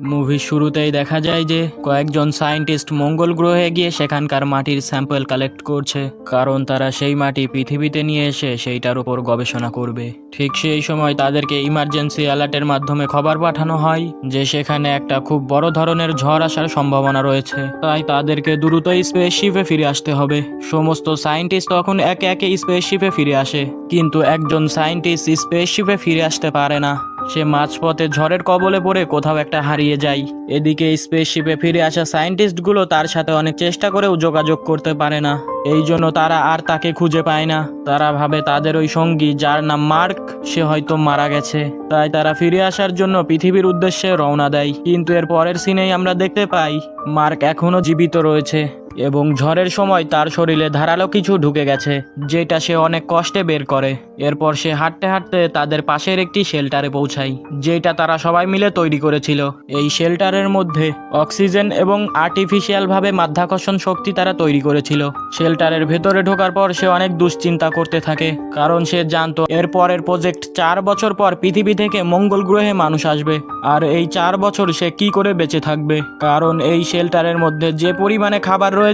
মুভির শুরুতেই দেখা যায় যে কয়েকজন সায়েন্টিস্ট মঙ্গল গ্রহে গিয়ে সেখানকার মাটির স্যাম্পল কালেক্ট করছে। কারণ তারা সেই মাটি পৃথিবীতে নিয়ে এসে সেইটার উপর গবেষণা করবে। ঠিক সেই সময় তাদেরকে ইমার্জেন্সি অ্যালার্টের মাধ্যমে খবর পাঠানো হয় যে সেখানে একটা খুব বড় ধরনের ঝড় আসার সম্ভাবনা রয়েছে। তাই তাদেরকে দ্রুত স্পেসশিপে ফিরে আসতে হবে। সমস্ত সায়েন্টিস্ট তখন একে একে স্পেসশিপে ফিরে আসে। কিন্তু একজন সায়েন্টিস্ট স্পেসশিপে ফিরে আসতে পারে না। সে মাঝপথে ঝড়ের কবলে পড়ে কোথাও একটা হারিয়ে যায়। এদিকে স্পেসশিপে ফিরে আসা সায়েন্টিস্টগুলো তার সাথে অনেক চেষ্টা করেও যোগাযোগ করতে পারে না। এই জন্য তারা আর তাকে খুঁজে পায় না। তারা ভাবে তাদের ওই সঙ্গী, যার নাম মার্ক, সে হয়তো মারা গেছে। তাই তারা ফিরে আসার জন্য পৃথিবীর উদ্দেশ্যে রওনা দেয়। কিন্তু এর পরের সিনেই আমরা দেখতে পাই, মার্ক এখনও জীবিত রয়েছে। এবং ঝড়ের সময় তার শরীরে ধারালো কিছু ঢুকে গেছে, যেটা সে অনেক কষ্টে বের করে। এরপর সে হাঁটতে হাঁটতে তাদের পাশের একটি শেল্টারে পৌঁছায়, যেটা তারা সবাই মিলে তৈরি করেছিল। এই শেল্টারের মধ্যে অক্সিজেন এবং আর্টিফিশিয়ালভাবে মাধ্যাকর্ষণ শক্তি তারা তৈরি করেছিল। শেল্টারের ভেতরে ঢোকার পর সে অনেক দুশ্চিন্তা করতে থাকে, কারণ সে জানতো এর পরের প্রজেক্ট চার বছর পর পৃথিবী থেকে মঙ্গল গ্রহে মানুষ আসবে। আর এই চার বছর সে কি করে বেঁচে থাকবে? কারণ এই শেল্টারের মধ্যে যে পরিমাণে খাবার রয়েছে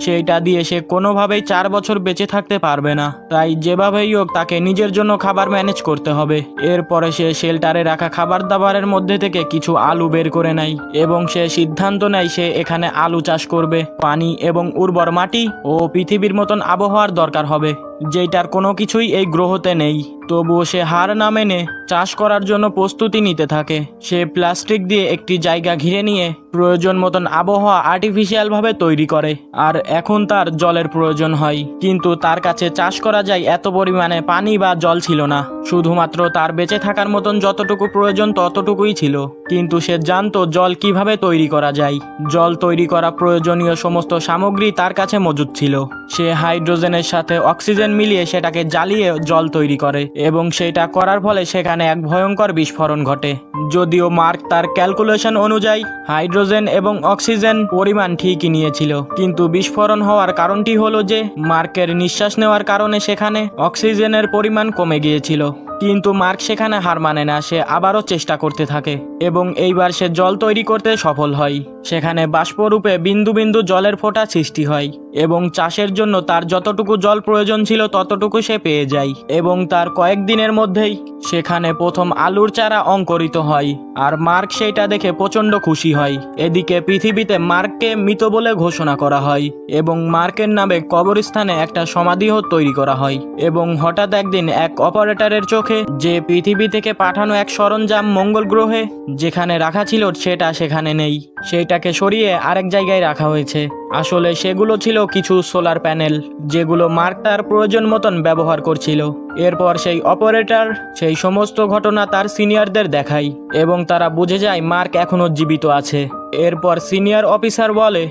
সেইটা দিয়ে সে কোনোভাবেই চার বছর বেঁচে থাকতে পারবে না। তাই যেভাবেই হোক তাকে নিজের জন্য খাবার ম্যানেজ করতে হবে। এরপরে সে শেল্টারে রাখা খাবার দাবারের মধ্যে থেকে কিছু আলু বের করে নেয় এবং সে সিদ্ধান্ত নেয় সে এখানে আলু চাষ করবে। পানি এবং উর্বর মাটি ও পৃথিবীর মতন আবহাওয়ার দরকার হবে। যেটার কোনো কিছুই এই গ্রহতে নেই। তবুও সে হার না মেনে চাষ করার জন্য প্রস্তুতি নিতে থাকে। সে প্লাস্টিক দিয়ে একটি জায়গা ঘিরে নিয়ে প্রয়োজন মতন আবহাওয়া আর্টিফিশিয়ালভাবে তৈরি করে, আর এখন তার জলের প্রয়োজন হয়। কিন্তু তার কাছে চাষ করা যায় এত পরিমাণে পানি বা জল ছিল না। শুধুমাত্র তার বেঁচে থাকার মতন যতটুকু প্রয়োজন ততটুকুই ছিল। কিন্তু সে জানতো জল কীভাবে তৈরি করা যায়। জল তৈরি করা প্রয়োজনীয় সমস্ত সামগ্রী তার কাছে মজুদ ছিল। সে হাইড্রোজেনের সাথে অক্সিজেন মিলিয়ে সেটাকে জ্বালিয়ে জল তৈরি করে এবং সেটা করার ফলে সেখানে এক ভয়ঙ্কর বিস্ফোরণ ঘটে। যদিও মার্ক তার ক্যালকুলেশন অনুযায়ী হাইড্রোজেন এবং অক্সিজেন পরিমাণ ঠিকই নিয়েছিল, কিন্তু বিস্ফোরণ হওয়ার কারণটি হলো যে মার্কের নিঃশ্বাস নেওয়ার কারণে সেখানে অক্সিজেনের পরিমাণ কমে গিয়েছিল। কিন্তু মার্ক সেখানে হার মানে না, সে আবারও চেষ্টা করতে থাকে এবং এইবার সে জল তৈরি করতে সফল হয়। সেখানে বাষ্পরূপে বিন্দু বিন্দু জলের ফোঁটা সৃষ্টি হয়। এবং চাষের জন্য তার যতটুকু জল প্রয়োজন ছিল ততটুকু সে পেয়ে যায়। এবং তার কয়েকদিনের মধ্যেই সেখানে প্রথম আলুর চারা অঙ্কুরিত হয় আর মার্ক সেইটা দেখে প্রচণ্ড খুশি হয়। এদিকে পৃথিবীতে মার্ককে মৃত বলে ঘোষণা করা হয় এবং মার্কের নামে কবরস্থানে একটা সমাধিও তৈরি করা হয় এবং হঠাৎ একদিন এক অপারেটরের চোখে যে পৃথিবী থেকে পাঠানো এক সরঞ্জাম মঙ্গল গ্রহে যেখানে রাখা ছিল সেটা সেখানে নেই। সেইটাকে সরিয়ে আরেক জায়গায় রাখা হয়েছে। আসলে সেগুলো ছিল কিছু সোলার প্যানেল যেগুলো মার্ক তার প্রয়োজন মতন ব্যবহার করছিল। এরপর সেই অপারেটর সেই সমস্ত ঘটনা তার সিনিয়রদের দেখায় এবং তারা বুঝে যায় মার্ক এখনও জীবিত আছে। এরপর সিনিয়র অফিসার বলে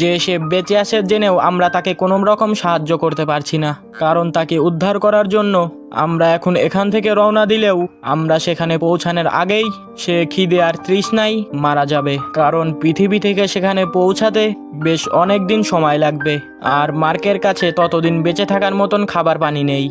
যে সে বেঁচে আসে জেনেও আমরা তাকে কোনো রকম সাহায্য করতে পারছি না, কারণ তাকে উদ্ধার করার জন্য আমরা এখন এখান থেকে রওনা দিলেও আমরা সেখানে পৌঁছানোর আগেই সে খিদে আর তৃষ্ণাই মারা যাবে, কারণ পৃথিবী থেকে সেখানে পৌঁছাতে বেশ অনেক দিন সময় লাগবে, আর মার্কের কাছে ততদিন বেঁচে থাকার মতন খাবার পানি নেই।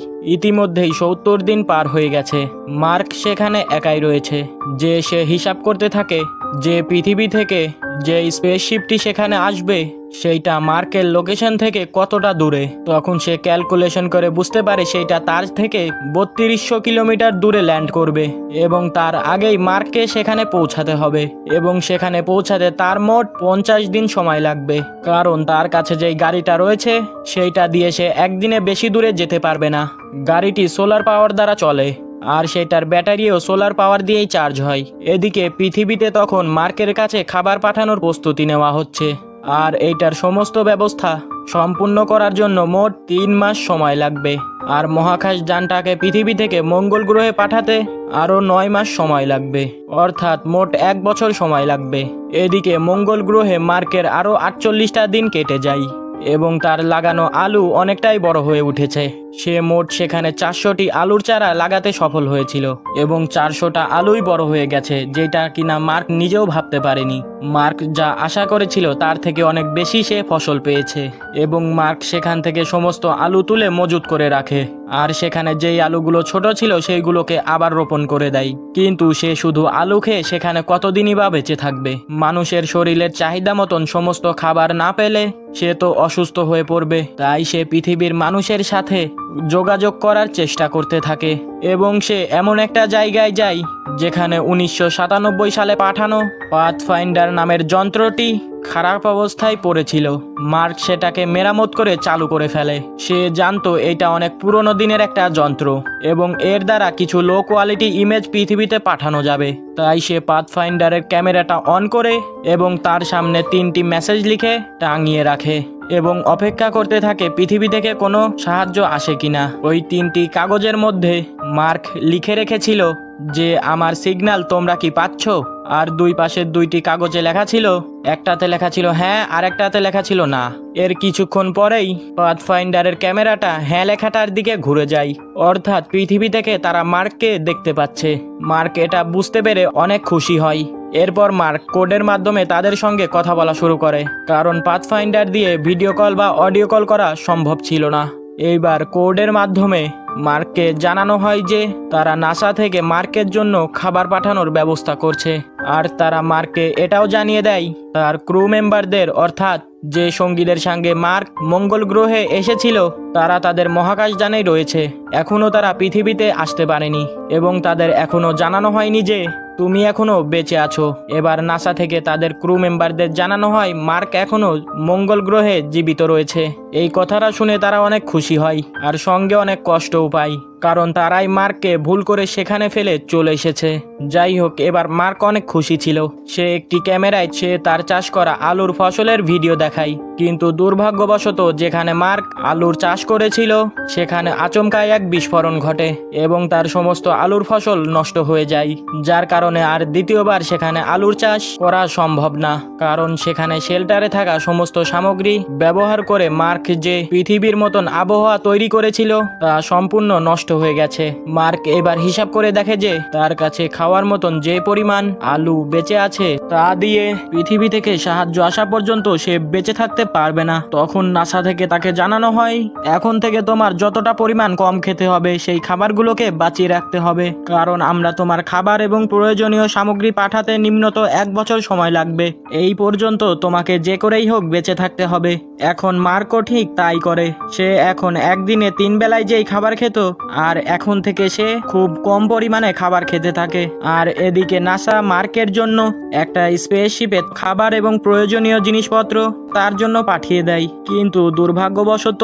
ইতিমধ্যেই সত্তর দিন পার হয়ে গেছে। মার্ক সেখানে একাই রয়েছে। যে সে হিসাব করতে থাকে যে পৃথিবী থেকে যে স্পেসশিপটি সেখানে আসবে, সেইটা মার্কের লোকেশন থেকে কতটা দূরে? তখন সে ক্যালকুলেশন করে বুঝতে পারে সেইটা তার থেকে বত্রিশশো কিলোমিটার দূরে ল্যান্ড করবে এবং তার আগেই মার্ককে সেখানে পৌঁছাতে হবে এবং সেখানে পৌঁছাতে তার মোট পঞ্চাশ দিন সময় লাগবে। কারণ তার কাছে যেই গাড়িটা রয়েছে, সেইটা দিয়ে সে একদিনে বেশি দূরে যেতে পারবে না। গাড়িটি সোলার পাওয়ার দ্বারা চলে। আর সেটার ব্যাটারিও সোলার পাওয়ার দিয়েই চার্জ হয়। এদিকে পৃথিবীতে তখন মার্কের কাছে খাবার পাঠানোর প্রস্তুতি নেওয়া হচ্ছে। আর এইটার সমস্ত ব্যবস্থা সম্পূর্ণ করার জন্য মোট তিন মাস সময় লাগবে। আর মহাকাশ যানটাকে পৃথিবী থেকে মঙ্গল গ্রহে পাঠাতে আরও নয় মাস সময় লাগবে। অর্থাৎ মোট এক বছর সময় লাগবে। এদিকে মঙ্গল গ্রহে মার্কের আরও আটচল্লিশটা দিন কেটে যায়। এবং তার লাগানো আলু অনেকটাই বড় হয়ে উঠেছে। সে মোট সেখানে চারশোটি আলুর চারা লাগাতে সফল হয়েছিল এবং চারশোটা আলুই বড় হয়ে গেছে, যেটা কিনা মার্ক নিজেও ভাবতে পারেনি। মার্ক যা আশা করেছিল তার থেকে অনেক বেশি সে ফসল পেয়েছে এবং মার্ক সেখান থেকে সমস্ত আলু তুলে মজুত করে রাখে। আর সেখানে যেই আলুগুলো ছোট ছিল সেইগুলোকে আবার রোপণ করে দেয়। কিন্তু সে শুধু আলু খেয়ে সেখানে কতদিনই বা বেঁচে থাকবে? মানুষের শরীরের চাহিদা মতন সমস্ত খাবার না পেলে সে তো অসুস্থ হয়ে পড়বে। তাই সে পৃথিবীর মানুষের সাথে যোগাযোগ করার চেষ্টা করতে থাকে। এবং সে এমন একটা জায়গায় যায় যেখানে উনিশশো সাতানব্বই সালে পাঠানো পাথ ফাইন্ডার নামের যন্ত্রটি খারাপ অবস্থায় পড়েছিল। মার্ক সেটাকে মেরামত করে চালু করে ফেলে। সে জানতো এটা অনেক পুরনো দিনের একটা যন্ত্র এবং এর দ্বারা কিছু লো কোয়ালিটি ইমেজ পৃথিবীতে পাঠানো যাবে। তাই সে পাথ ফাইন্ডারের ক্যামেরাটা অন করে এবং তার সামনে তিনটি মেসেজ লিখে টাঙিয়ে রাখে এবং অপেক্ষা করতে থাকে পৃথিবী থেকে কোনো সাহায্য আসে কিনা। ওই তিনটি কাগজের মধ্যে মার্ক লিখে রেখেছিল যে আমার সিগন্যাল তোমরা কি পাচ্ছ? আর দুই পাশের দুইটি কাগজে লেখা ছিল। একটাতে লেখা ছিল হ্যাঁ আর একটাতে লেখা ছিল না। এর কিছুক্ষণ পরেই পাথ ফাইন্ডারের ক্যামেরাটা হ্যাঁ লেখাটার দিকে ঘুরে যায়। অর্থাৎ পৃথিবী থেকে তারা মার্ককে দেখতে পাচ্ছে। মার্ক এটা বুঝতে পেরে অনেক খুশি হয়। এরপর মার্ক কোডের মাধ্যমে তাদের সঙ্গে কথা বলা শুরু করে। কারণ পাথফাইন্ডার দিয়ে ভিডিও কল বা অডিও কল করা সম্ভব ছিল না। এইবার কোডের মাধ্যমে মার্ককে জানানো হয় যে তারা নাসা থেকে মার্কের জন্য খাবার পাঠানোর ব্যবস্থা করছে। আর তারা মার্ককে এটাও জানিয়ে দেয়, তার ক্রু মেম্বারদের অর্থাৎ যে সঙ্গীদের সঙ্গে মার্ক মঙ্গল গ্রহে এসেছিল তারা তাদের মহাকাশযানেই রয়েছে। এখনও তারা পৃথিবীতে আসতে পারেনি এবং তাদের এখনও জানানো হয়নি যে তুমি এখনও বেঁচে আছো। এবার নাসা থেকে তাদের ক্রু মেম্বারদের জানানো হয় মার্ক এখনও মঙ্গল গ্রহে জীবিত রয়েছে। এই কথাটা শুনে তারা অনেক খুশি হয় আর সঙ্গে অনেক কষ্টও পায়, কারণ তারাই মার্ককে ভুল করে সেখানে ফেলে চলে এসেছে। যাই হোক, এবার মার্ক অনেক খুশি ছিল। সে একটি ক্যামেরায় সে তার চাষ করা আলুর ফসলের ভিডিও দেখায়, কিন্তু দুর্ভাগ্যবশত যেখানে মার্ক আলুর চাষ করেছিল, সেখানে আচমকায় এক বিস্ফোরণ ঘটে এবং তার সমস্ত আলুর ফসল নষ্ট হয়ে যায়, যার কারণে আর দ্বিতীয়বার সেখানে আলুর চাষ করা সম্ভব না, কারণ সেখানে শেল্টারে থাকা সমস্ত সামগ্রী ব্যবহার করে মার্ক যে পৃথিবীর মতন আবহাওয়া তৈরি করেছিল, তা সম্পূর্ণ নষ্ট হয়ে গেছে। মার্ক এবার হিসাব করে দেখে যে তার কাছে খাওয়ার মতন যে পরিমাণ আলু বেঁচে আছে, তা দিয়ে পৃথিবী থেকে সাহায্য আসা পর্যন্ত সে বেঁচে থাকতে পারবে না। তখন নাসা থেকে তাকে জানানো হয় এখন থেকে তোমার যতটা পরিমাণ কম খেতে হবে, সেই খাবারগুলোকে বাঁচিয়ে রাখতে হবে। কারণ আমরা তোমার খাবার এবং প্রয়োজনীয় সামগ্রী পাঠাতে নিম্নত এক বছর সময় লাগবে। এই পর্যন্ত তোমাকে যে করেই হোক বেঁচে থাকতে হবে। এখন মার্কও ঠিক তাই করে। সে এখন একদিনে তিন বেলায় যেই খাবার খেত, আর এখন থেকে সে খুব কম পরিমাণে খাবার খেতে থাকে। আর এদিকে নাসা মার্কের জন্য একটা স্পেসশিপে খাবার এবং প্রয়োজনীয় জিনিসপত্র তার জন্য পাঠিয়ে দেয়। কিন্তু দুর্ভাগ্যবশত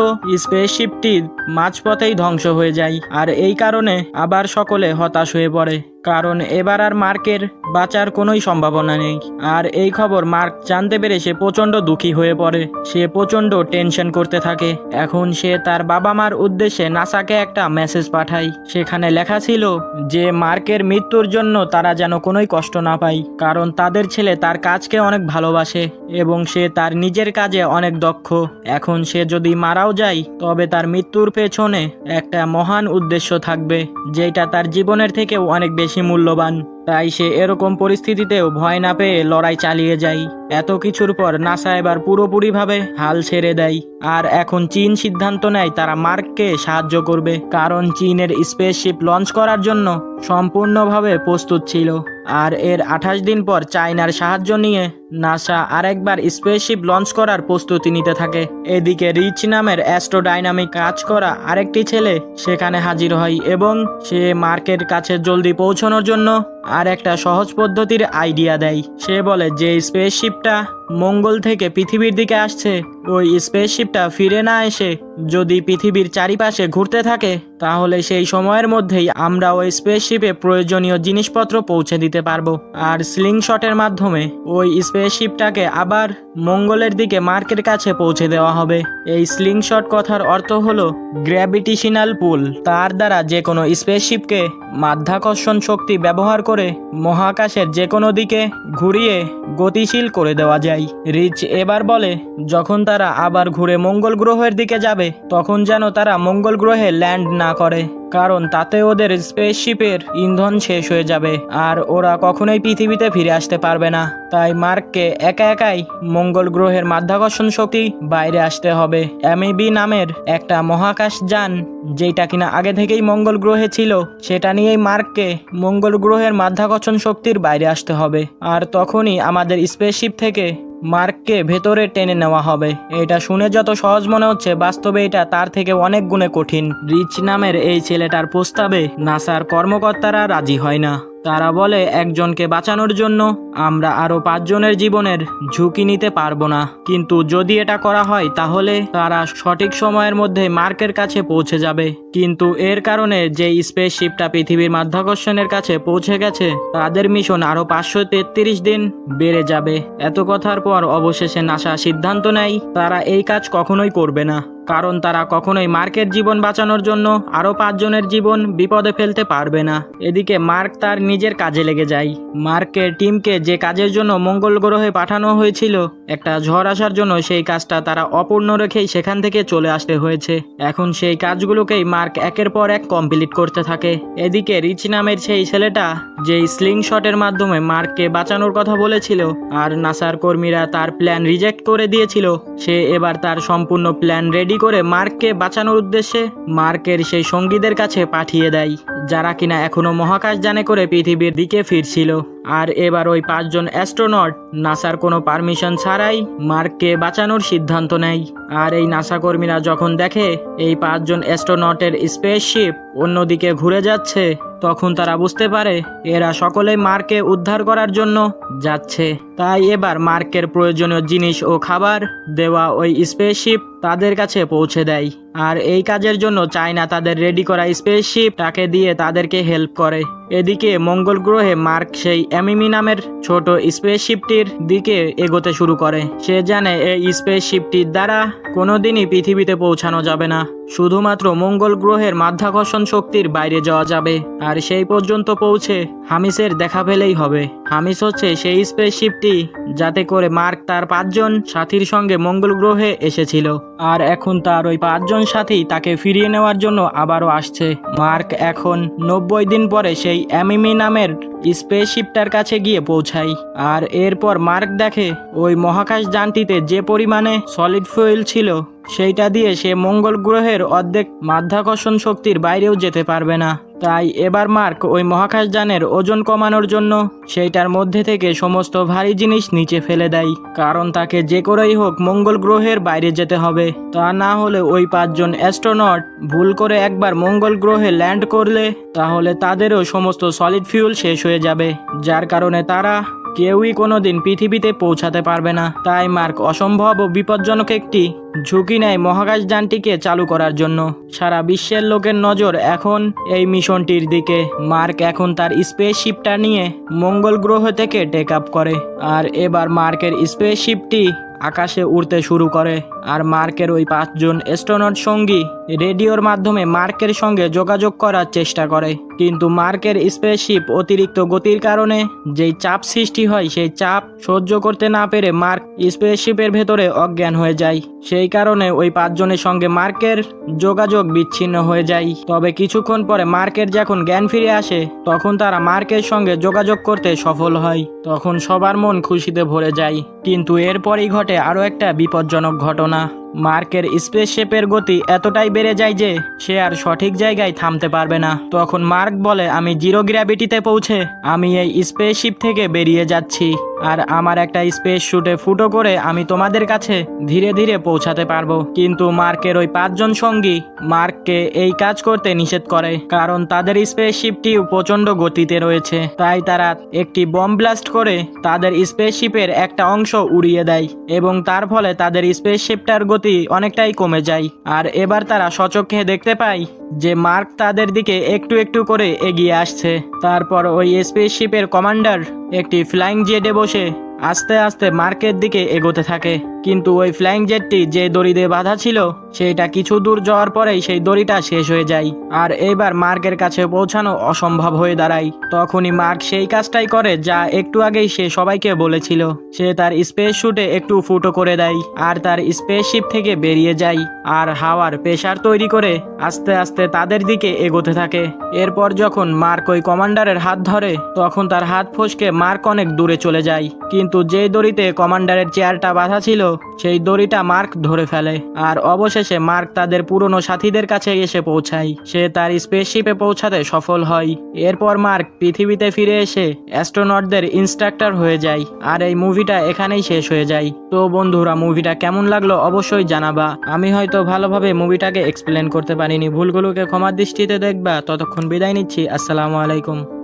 স্পেসশিপটি মাঝপথেই ধ্বংস হয়ে যায় আর এই কারণে আবার সকলে হতাশ হয়ে পড়ে। কারণ এবার আর মার্কের বাঁচার কোনোই সম্ভাবনা নেই। আর এই খবর মার্ক জানতে পেরে সে প্রচণ্ড দুঃখী হয়ে পড়ে। সে প্রচণ্ড টেনশন করতে থাকে। এখন সে তার বাবা মার উদ্দেশ্যে নাসাকে একটা মেসেজ পাঠায়। সেখানে লেখা ছিল যে মার্কের মৃত্যুর জন্য তারা যেন কোনোই কষ্ট না পায়, কারণ তাদের ছেলে তার কাজকে অনেক ভালোবাসে এবং সে তার নিজের কাজে অনেক দক্ষ। এখন সে যদি মারাও যায়, তবে তার মৃত্যুর পেছনে একটা মহান উদ্দেশ্য থাকবে, যেটা তার জীবনের থেকেও অনেক বেশি মূল্যবান। তাই সে এরকম পরিস্থিতিতেও ভয় না পেয়ে লড়াই চালিয়ে যায়। এত কিছুর পর নাসা এবার পুরোপুরিভাবে হাল ছেড়ে দেয়। আর এখন চীন সিদ্ধান্ত নেয় তারা মার্ককে সাহায্য করবে। কারণ চীনের স্পেসশিপ লঞ্চ করার জন্য সম্পূর্ণভাবে প্রস্তুত ছিল। আর এর আঠাশ দিন পর চায়নার সাহায্য নিয়ে নাসা আরেকবার স্পেসশিপ লঞ্চ করার প্রস্তুতি নিতে থাকে। এদিকে রিচ নামের অ্যাস্ট্রোডাইনামিক কাজ করা আরেকটি ছেলে সেখানে হাজির হয় এবং সে মার্কের কাছে জলদি পৌঁছানোর জন্য আর একটা সহজ পদ্ধতির আইডিয়া দেয়। সে বলে যে স্পেসশিপটা মঙ্গল থেকে পৃথিবীর দিকে আসছে। ওই স্পেসশিপটা ফিরে না এসে যদি পৃথিবীর চারিপাশে ঘুরতে থাকে, তাহলে সেই সময়ের মধ্যেই আমরা ওই স্পেসশিপে প্রয়োজনীয় জিনিসপত্র পৌঁছে দিতে পারব। আর স্লিং শটের মাধ্যমে ওই স্পেসশিপটাকে আবার মঙ্গলের দিকে মার্কের কাছে পৌঁছে দেওয়া হবে। এই স্লিং শট কথার অর্থ হলো গ্র্যাভিটিশনাল পুল তার দ্বারা যে কোনো স্পেসশিপকে মাধ্যাকর্ষণ শক্তি ব্যবহার করে মহাকাশের যে কোনো দিকে ঘুরিয়ে গতিশীল করে দেওয়া যায়। রিচ এবার বলে, যখন তারা আবার ঘুরে মঙ্গল গ্রহের দিকে যাবে, তখন যেন তারা মঙ্গল গ্রহে ল্যান্ড না করে। কারণ তাতে ওদের স্পেসশিপের ইন্ধন শেষ হয়ে যাবে, আর ওরা কখনোই পৃথিবীতে ফিরে আসতে পারবে না। তাই মার্ককে একা একাই মঙ্গল গ্রহের মাধ্যাকর্ষণ শক্তি বাইরে আসতে হবে। এমইবি নামের একটা মহাকাশ যান, যেটা কিনা আগে থেকেই মঙ্গল গ্রহে ছিল, সেটা নিয়েই মার্ককে মঙ্গল গ্রহের মাধ্যাকর্ষণ শক্তির বাইরে আসতে হবে। আর তখনই আমাদের স্পেসশিপ থেকে মার্ককে ভেতরে টেনে নেওয়া হবে। এটা শুনে যত সহজ মনে হচ্ছে, বাস্তবে এটা তার থেকে অনেক গুণে কঠিন। রিচ নামের এই ছেলেটার প্রস্তাবে নাসার কর্মকর্তারা রাজি হয় না। তারা বলে, একজনকে বাঁচানোর জন্য আমরা আরও পাঁচজনের জীবনের ঝুঁকি নিতে পারব না। কিন্তু যদি এটা করা হয়, তাহলে তারা সঠিক সময়ের মধ্যে মার্কের কাছে পৌঁছে যাবে। কিন্তু এর কারণে যে স্পেসশিপটা পৃথিবীর মাধ্যাকর্ষণের কাছে পৌঁছে গেছে, তাদের মিশন আরও পাঁচশো তেত্রিশ দিন বেড়ে যাবে। এত কথার পর অবশেষে নাসা সিদ্ধান্ত নেয়, তারা এই কাজ কখনোই করবে না। কারণ তারা কখনোই মার্কের জীবন বাঁচানোর জন্য আরও পাঁচজনের জীবন বিপদে ফেলতে পারবে না। এদিকে মার্ক তার নিজের কাজে লেগে যায়। মার্কের টিমকে যে কাজের জন্য মঙ্গল গ্রহে পাঠানো হয়েছিল, একটা ঝড় আসার জন্য সেই কাজটা তারা অপূর্ণ রেখেই সেখান থেকে চলে আসতে হয়েছে। এখন সেই কাজগুলোকেই মার্ক একের পর এক কমপ্লিট করতে থাকে। এদিকে রিচ নামের সেই ছেলেটা যে স্লিং শটের মাধ্যমে মার্ককে বাঁচানোর কথা বলেছিল, আর নাসার কর্মীরা তার প্ল্যান রিজেক্ট করে দিয়েছিল, সে এবার তার সম্পূর্ণ প্ল্যান রেডি করে মার্ককে বাঁচানোর উদ্দেশ্যে মার্কের সেই সঙ্গীদের কাছে পাঠিয়ে দেয়, যারা কিনা এখনও মহাকাশ জানে করে পৃথিবীর দিকে ফিরছিল। আর এবার ওই পাঁচজন অ্যাস্ট্রোনট নাসার কোনো পারমিশন ছাড়াই মার্ককে বাঁচানোর সিদ্ধান্ত নেয়। আর এই নাসা কর্মীরা যখন দেখে এই পাঁচজন অ্যাস্ট্রোনটের স্পেসশিপ অন্যদিকে ঘুরে যাচ্ছে, তখন তারা বুঝতে পারে এরা সকলে মার্কে উদ্ধার করার জন্য যাচ্ছে। তাই এবার মার্কের প্রয়োজনীয় জিনিস ও খাবার দেওয়া ওই স্পেসশিপ তাদের কাছে পৌঁছে দেয়। আর এই কাজের জন্য চায়না তাদের রেডি করা স্পেসশিপ তাকে দিয়ে তাদেরকে হেল্প করে। এদিকে মঙ্গল গ্রহে মার্ক সেই অ্যামিমি নামের ছোট স্পেসশিপটির দিকে এগোতে শুরু করে। সে জানে এই স্পেসশিপটির দ্বারা কোনোদিনই পৃথিবীতে পৌঁছানো যাবে না। শুধুমাত্র মঙ্গল গ্রহের মাধ্যাকর্ষণ শক্তির বাইরে যাওয়া যাবে, আর সেই পর্যন্ত পৌঁছে হামিসের দেখা পেলেই হবে। হামিস হচ্ছে সেই স্পেসশিপটি যাতে করে মার্ক তার পাঁচজন সাথীর সঙ্গে মঙ্গল গ্রহে এসেছিল, আর এখন তার ওই পাঁচজন সাথী তাকে ফিরিয়ে নেওয়ার জন্য আবারও আসছে। মার্ক এখন নব্বই দিন পরে সেই অ্যামিমি নামের স্পেসশিপটার কাছে গিয়ে পৌঁছাই। আর এরপর মার্ক দেখে ওই মহাকাশ যানটিতে যে পরিমাণে সলিড ফুয়েল ছিল, সেইটা দিয়ে সে মঙ্গল গ্রহের অর্ধেক মাধ্যাকর্ষণ শক্তির বাইরেও যেতে পারবে না। তাই এবার মার্ক ওই মহাকাশযানের ওজন কমানোর জন্য সেইটার মধ্যে থেকে সমস্ত ভারী জিনিস নিচে ফেলে দেয়। কারণ তাকে যে করেই হোক মঙ্গল গ্রহের বাইরে যেতে হবে। তা না হলে ওই পাঁচজন অ্যাস্ট্রোনট ভুল করে একবার মঙ্গল গ্রহে ল্যান্ড করলে তাহলে তাদেরও সমস্ত সলিড ফিউল শেষ হয়ে যাবে। যার কারণে তারা কেউই কোনো দিন পৃথিবীতে পৌঁছাতে পারবে না। তাই মার্ক, অসম্ভব ও বিপজ্জনক একটি ঝুঁকি নেয় মহাকাশ যানটিকে চালু করার জন্য। সারা বিশ্বের লোকের নজর এখন এই মিশনটির দিকে। মার্ক এখন তার স্পেসশিপটা নিয়ে মঙ্গল গ্রহ থেকে টেক আপ করে। আর এবার মার্কের স্পেসশিপটি আকাশে উড়তে শুরু করে। আর মার্কের ওই পাঁচজন অ্যাস্ট্রোনট সঙ্গী রেডিওর মাধ্যমে মার্কের সঙ্গে যোগাযোগ করার চেষ্টা করে। কিন্তু মার্কের স্পেসশিপ অতিরিক্ত গতির কারণে যেই চাপ সৃষ্টি হয়, সেই চাপ সহ্য করতে না পেরে মার্ক স্পেসশিপের ভেতরে অজ্ঞান হয়ে যায়। সেই কারণে ওই পাঁচজনের সঙ্গে মার্কের যোগাযোগ বিচ্ছিন্ন হয়ে যায়। তবে কিছুক্ষণ পরে মার্কের যখন জ্ঞান ফিরে আসে, তখন তারা মার্কের সঙ্গে যোগাযোগ করতে সফল হয়। তখন সবার মন খুশিতে ভরে যায়। কিন্তু এরপরই ঘটে আরও একটা বিপজ্জনক ঘটনা। মার্কের স্পেসশিপের গতি এতটাই বেড়ে যায় যে সে আর সঠিক জায়গায় থামতে পারবে না। তখন মার্ক বলে, আমি জিরো গ্র্যাভিটিতে পৌঁছে আমি এই স্পেসশিপ থেকে বেরিয়ে যাচ্ছি। আর আমার একটা স্পেস শুটে ফুটো করে আমি তোমাদের কাছে ধীরে ধীরে পৌঁছাতে পারব। কিন্তু মার্কের ওই পাঁচজন সঙ্গী মার্ককে এই কাজ করতে নিষেধ করে, কারণ তাদের স্পেসশিপটিও প্রচণ্ড গতিতে রয়েছে। তাই তারা একটি বম ব্লাস্ট করে তাদের স্পেসশিপের একটা অংশ উড়িয়ে দেয় এবং তার ফলে তাদের স্পেসশিপটার গতি অনেকটাই কমে যায়। আর এবার তারা সচক্ষে দেখতে পায় যে মার্ক তাদের দিকে একটু একটু করে এগিয়ে আসছে। তারপর ওই স্পেসশিপের কমান্ডার একটি ফ্লাইং জেটে বসে noche. আস্তে আস্তে মার্কের দিকে এগোতে থাকে। কিন্তু ওই ফ্লাইং জেটটি যে দড়ি দিয়ে বাঁধা ছিল, সেইটা কিছু দূর যাওয়ার পরেই সেই দড়িটা শেষ হয়ে যায়। আর এইবার মার্কের কাছে পৌঁছানো অসম্ভব হয়ে দাঁড়ায়। তখনই মার্ক সেই কাজটাই করে যা একটু আগেই সে সবাইকে বলেছিল। সে তার স্পেস শুটে একটু ফুটো করে দেয় আর তার স্পেসশিপ থেকে বেরিয়ে যায় আর হাওয়ার প্রেশার তৈরি করে আস্তে আস্তে তাদের দিকে এগোতে থাকে। এরপর যখন মার্ক ওই কমান্ডারের হাত ধরে, তখন তার হাত ফসকে মার্ক অনেক দূরে চলে যায়। কিন্তু যে দড়িতে কমান্ডারের চেয়ারটা বাঁধা ছিল, সেই দড়িটা মার্ক ধরে ফেলে। আর অবশেষে মার্ক তাদের পুরনো সাথীদের কাছে এসে পৌঁছায়। সে তার স্পেসশিপে পৌঁছাতে সফল হয়। এরপর মার্ক পৃথিবীতে ফিরে এসে অ্যাস্ট্রোনটদের ইনস্ট্রাক্টর হয়ে যায়। আর এই মুভিটা এখানেই শেষ হয়ে যায়। তো বন্ধুরা, মুভিটা কেমন লাগল অবশ্যই জানাবা। আমি হয়তো ভালোভাবে মুভিটাকে এক্সপ্লেন করতে পারিনি। ভুলগুলোকে ক্ষমার দৃষ্টিতে দেখবা। ততক্ষণ বিদায় নিচ্ছি। আসসালামু আলাইকুম।